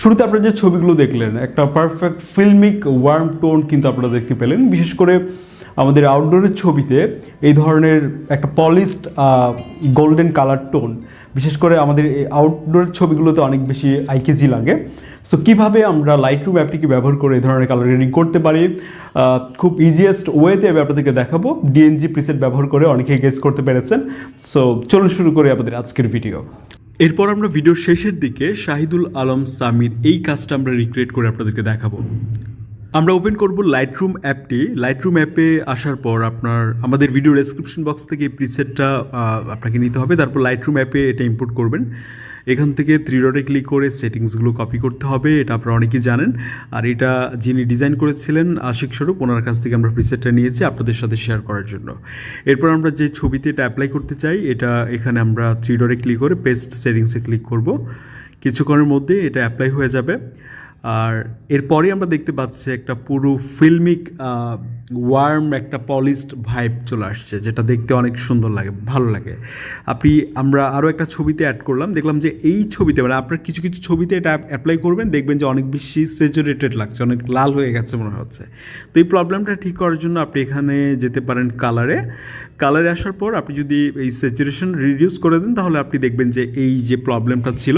শুরুতে আপনারা যে ছবিগুলো দেখলেন, একটা পারফেক্ট ফিল্মিক ওয়ার্ম টোন কিন্তু আপনারা দেখতে পেলেন। বিশেষ করে আমাদের আউটডোরের ছবিতে এই ধরনের একটা পলিশড গোল্ডেন কালার টোন বিশেষ করে আমাদের এই আউটডোরের ছবিগুলোতে অনেক বেশি আইকেজি লাগে। সো কীভাবে আমরা লাইট রুম অ্যাপটিকে ব্যবহার করে এই ধরনের কালার গ্রেডিং করতে পারি? খুব ইজিয়েস্ট ওয়েতে আমি আপনাদেরকে দেখাবো। ডিএনজি প্রিসেট ব্যবহার করে অনেকেই গেস করতে পেরেছেন। সো চলুন শুরু করি আমাদের আজকের ভিডিও এরপর আমরা ভিডিওর শেষের দিকে শাহিদুল আলম সামির এই কাজটা আমরা রিক্রিয়েট করে আপনাদেরকে দেখাবো। আমরা ওপেন করব লাইট রুম অ্যাপটি। লাইট রুম অ্যাপে আসার পর আপনার, আমাদের ভিডিও ডেসক্রিপশন বক্স থেকে প্রিসেটটা আপনাকে নিতে হবে। তারপর লাইট রুম অ্যাপে এটা ইম্পোর্ট করবেন। এখান থেকে থ্রি ডটে ক্লিক করে সেটিংসগুলো কপি করতে হবে। এটা আপনারা অনেকেই জানেন। আর এটা যিনি ডিজাইন করেছিলেন, আশিক স্বরূপ, ওনার কাছ থেকে আমরা প্রিসেটটা নিয়েছি আপনাদের সাথে শেয়ার করার জন্য। এরপর আমরা যে ছবিতে এটা অ্যাপ্লাই করতে চাই, এটা এখানে আমরা থ্রি ডটে ক্লিক করে পেস্ট সেটিংসে ক্লিক করব। কিছুক্ষণের মধ্যে এটা অ্যাপ্লাই হয়ে যাবে। আর এরপরে আমরা দেখতে পাচ্ছি একটা পুরো ফিল্মিক ওয়ার্ম, একটা পলিশড ভাইব চলে আসছে, যেটা দেখতে অনেক সুন্দর লাগে, ভালো লাগে। আপনি, আমরা আরও একটা ছবিতে অ্যাড করলাম, দেখলাম যে এই ছবিতে মানে আপনার কিছু কিছু ছবিতে এটা অ্যাপ্লাই করবেন, দেখবেন যে অনেক বেশি সেচুরেটেড লাগছে, অনেক লাল হয়ে গেছে মনে হচ্ছে। তো এই প্রবলেমটা ঠিক করার জন্য আপনি এখানে যেতে পারেন কালারে কালারে আসার পর আপনি যদি এই স্যাচুরেশন রিডিউস করে দেন, তাহলে আপনি দেখবেন যে এই যে প্রবলেমটা ছিল,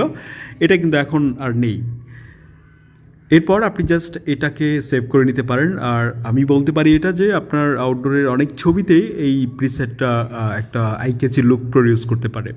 এটা কিন্তু এখন আর নেই। এরপর আপনি জাস্ট এটাকে সেভ করে নিতে পারেন। আর আমি বলতে পারি এটা যে আপনার আউটডোরের অনেক ছবিতেই এই প্রিসেটটা একটা আইকেচি লুক প্রডিউস করতে পারে।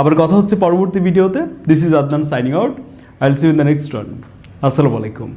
আবার কথা হচ্ছে পরবর্তী ভিডিওতে। This is Adnan signing out I'll see in the next one আসসালামু আলাইকুম